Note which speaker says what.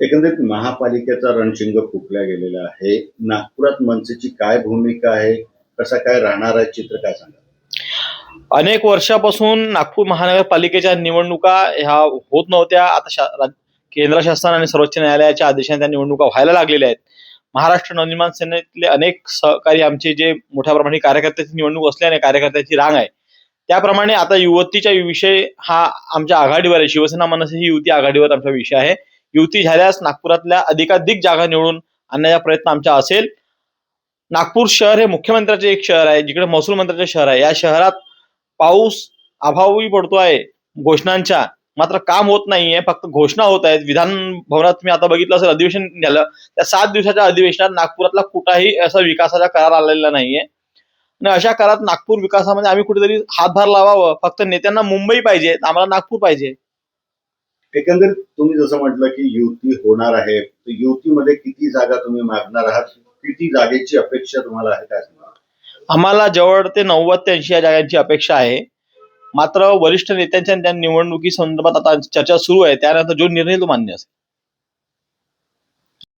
Speaker 1: एकंदरीत महापालिकेचा रणशिंग फुकला गेलेला आहे. नागपुरात मनसेची काय भूमिका आहे? कसा काय राहणार आहे चित्र? काय सांगा
Speaker 2: अनेक वर्षापासून नागपूर महानगरपालिकेच्या निवडणुका ह्या होत नव्हत्या. आता शा केंद्र शासन आणि सर्वोच्च न्यायालयाच्या आदेशाने त्या निवडणुका व्हायला लागलेल्या आहेत. महाराष्ट्र नवनिर्माण सेनेतले अनेक सहकारी आमचे जे मोठ्या प्रमाणात कार्यकर्त्याची निवडणूक असल्याने कार्यकर्त्याची रांग आहे. त्याप्रमाणे आता युवतीच्या विषय हा आमच्या आघाडीवर आहे. शिवसेना मनसे ही युती आघाडीवर आमचा विषय आहे. युती झाल्यास नागपुरातल्या अधिकाधिक जागा निवडून आणण्याचा प्रयत्न आमचा असेल. नागपूर शहर हे मुख्यमंत्र्याचे एक शहर आहे जिकडे महसूल मंत्र्याचे शहर आहे. या शहरात पाऊस अभावही पडतो आहे घोषणांच्या. मात्र काम होत नाहीये फक्त घोषणा होत आहेत. विधान भवनात तुम्ही आता बघितलं असेल अधिवेशन झालं. त्या सात दिवसाच्या अधिवेशनात नागपुरातला कुठाही असा विकासाचा करार आलेला नाहीये. आणि अशा करात नागपूर विकासामध्ये आम्ही कुठेतरी हातभार लावावं. फक्त नेत्यांना मुंबई पाहिजे आम्हाला नागपूर पाहिजे.
Speaker 1: एकंदरीत तुम्ही जसं म्हटलं की युती होणार आहे तर युतीमध्ये किती जागा तुम्ही मागणार आहात? किती जागेची अपेक्षा तुम्हाला आहे काय
Speaker 2: आम्हाला जवळ ते नव्वद ते ऐंशी या जागांची अपेक्षा आहे. मात्र वरिष्ठ नेत्यांच्या त्या निवडणुकी संदर्भात आता चर्चा सुरू आहे त्यानंतर जो निर्णय तो मान्य असेल.